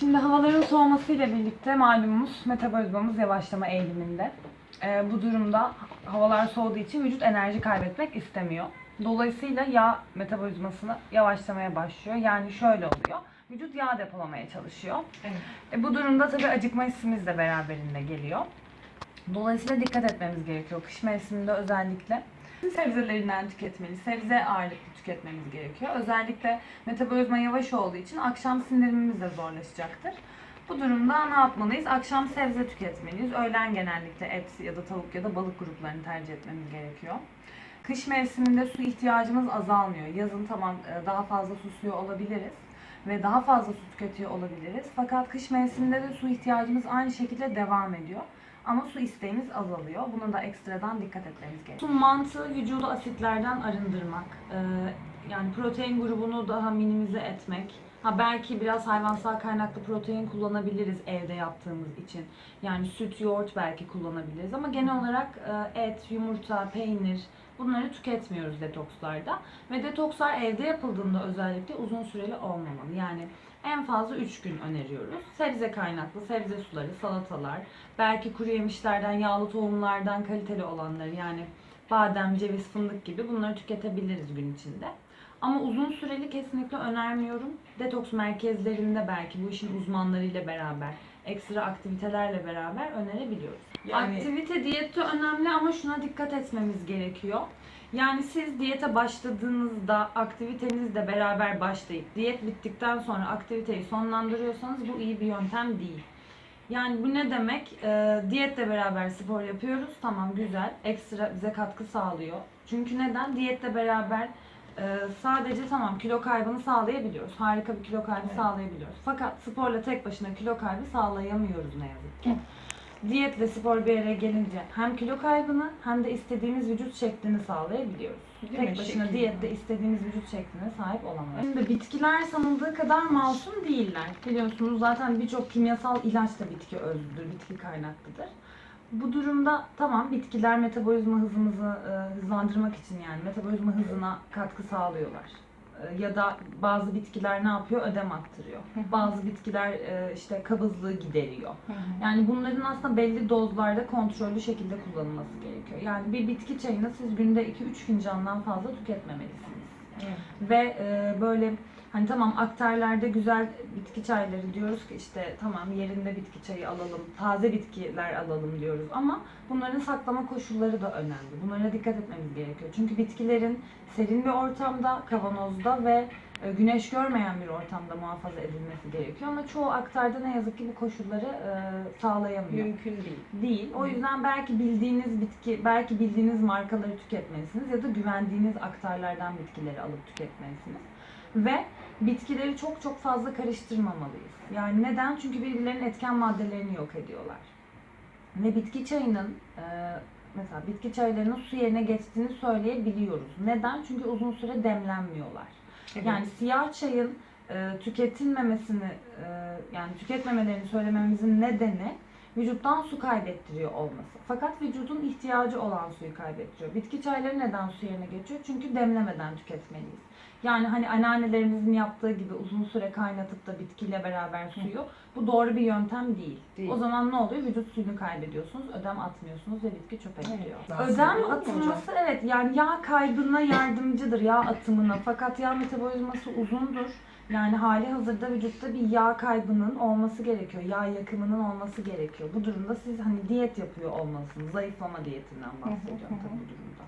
Şimdi havaların soğumasıyla birlikte malumunuz metabolizmamız yavaşlama eğiliminde. Ee, bu durumda havalar soğuduğu için vücut enerji kaybetmek istemiyor. Dolayısıyla yağ metabolizmasını yavaşlamaya başlıyor. Yani şöyle oluyor. Vücut yağ depolamaya çalışıyor. Evet. E, bu durumda tabii acıkma hissimiz de beraberinde geliyor. Dolayısıyla dikkat etmemiz gerekiyor. Kış mevsiminde özellikle sebzelerinden tüketmeli, sebze ağırlıklı tüketmemiz gerekiyor. Özellikle metabolizma yavaş olduğu için akşam sindirimimiz de zorlaşacaktır. Bu durumda ne yapmalıyız? Akşam sebze tüketmeliyiz. Öğlen genellikle et ya da tavuk ya da balık gruplarını tercih etmemiz gerekiyor. Kış mevsiminde su ihtiyacımız azalmıyor. Yazın tamam e, daha fazla susuyor olabiliriz ve daha fazla su tüketiyor olabiliriz. Fakat kış mevsiminde de su ihtiyacımız aynı şekilde devam ediyor. Ama su isteğimiz azalıyor. Buna da ekstradan dikkat etmemiz gerekiyor. Su mantığı vücudu asitlerden arındırmak. Ee, yani protein grubunu daha minimize etmek. Ha belki biraz hayvansal kaynaklı protein kullanabiliriz evde yaptığımız için. Yani süt, yoğurt belki kullanabiliriz ama genel olarak e, et, yumurta, peynir bunları tüketmiyoruz detokslarda. Ve detokslar evde yapıldığında özellikle uzun süreli olmamalı. Yani en fazla 3 gün öneriyoruz. Sebze kaynaklı, sebze suları, salatalar, belki kuru yemişlerden, yağlı tohumlardan kaliteli olanları yani badem, ceviz, fındık gibi bunları tüketebiliriz gün içinde. Ama uzun süreli kesinlikle önermiyorum. Detoks merkezlerinde belki bu işin uzmanlarıyla beraber, ekstra aktivitelerle beraber önerebiliyoruz. Yani- Aktivite diyette önemli ama şuna dikkat etmemiz gerekiyor. Yani siz diyete başladığınızda aktivitenizle beraber başlayıp diyet bittikten sonra aktiviteyi sonlandırıyorsanız bu iyi bir yöntem değil. Yani bu ne demek? Ee, diyetle beraber spor yapıyoruz. Tamam güzel. Ekstra bize katkı sağlıyor. Çünkü neden? Diyetle beraber e, sadece tamam kilo kaybını sağlayabiliyoruz. Harika bir kilo kaybı Evet. sağlayabiliyoruz. Fakat sporla tek başına kilo kaybı sağlayamıyoruz ne yazık ki. Diyetle spor bir araya gelince hem kilo kaybını hem de istediğimiz vücut şeklini sağlayabiliyoruz. Değil mi? Tek başına Şekil. diyette istediğimiz vücut şekline sahip olamıyoruz. Şimdi bitkiler sanıldığı kadar masum değiller. Biliyorsunuz zaten birçok kimyasal ilaç da bitki özlüdür, bitki kaynaklıdır. Bu durumda tamam bitkiler metabolizma hızımızı e, hızlandırmak için yani metabolizma hızına katkı sağlıyorlar. E, ya da bazı bitkiler ne yapıyor? Ödem attırıyor. Bazı bitkiler e, işte kabızlığı gideriyor. Yani bunların aslında belli dozlarda kontrollü şekilde kullanılması gerekiyor. Yani bir bitki çayını siz günde 2-3 fincandan fazla tüketmemelisiniz. Evet. Ve e, böyle hani tamam aktarlarda güzel bitki çayları diyoruz ki işte tamam yerinde bitki çayı alalım, taze bitkiler alalım diyoruz ama bunların saklama koşulları da önemli. Bunlara dikkat etmemiz gerekiyor. Çünkü bitkilerin serin bir ortamda, kavanozda ve e, güneş görmeyen bir ortamda muhafaza edilmesi gerekiyor ama çoğu aktarda ne yazık ki bu koşulları e, sağlayamıyor Mümkün değil. değil. O yüzden belki bildiğiniz bitki, belki bildiğiniz markaları tüketmelisiniz ya da güvendiğiniz aktarlardan bitkileri alıp tüketmelisiniz. Ve bitkileri çok çok fazla karıştırmamalıyız. Yani neden? Çünkü birbirlerinin etken maddelerini yok ediyorlar. Ve bitki çayının e, mesela bitki çaylarının su yerine geçtiğini söyleyebiliyoruz. Neden? Çünkü uzun süre demlenmiyorlar. Evet. Yani siyah çayın e, tüketilmemesini e, yani tüketmemelerini söylememizin nedeni vücuttan su kaybettiriyor olması. Fakat vücudun ihtiyacı olan suyu kaybettiriyor. Bitki çayları neden su yerine geçiyor? Çünkü demlemeden tüketmeliyiz. Yani hani anneannelerimizin yaptığı gibi uzun süre kaynatıp da bitkiyle beraber suyu bu doğru bir yöntem değil. Değil. O zaman ne oluyor? Vücut suyunu kaybediyorsunuz, ödem atmıyorsunuz ve bitki çöpe Evet. gidiyor. Daha Ödem atılması evet yani yağ kaybına yardımcıdır yağ atımına fakat yağ metabolizması uzundur. Yani hali hazırda vücutta bir yağ kaybının olması gerekiyor. Yağ yakımının olması gerekiyor. Bu durumda siz hani diyet yapıyor olmalısınız. Zayıflama diyetinden bahsediyorum tabii bu durumda.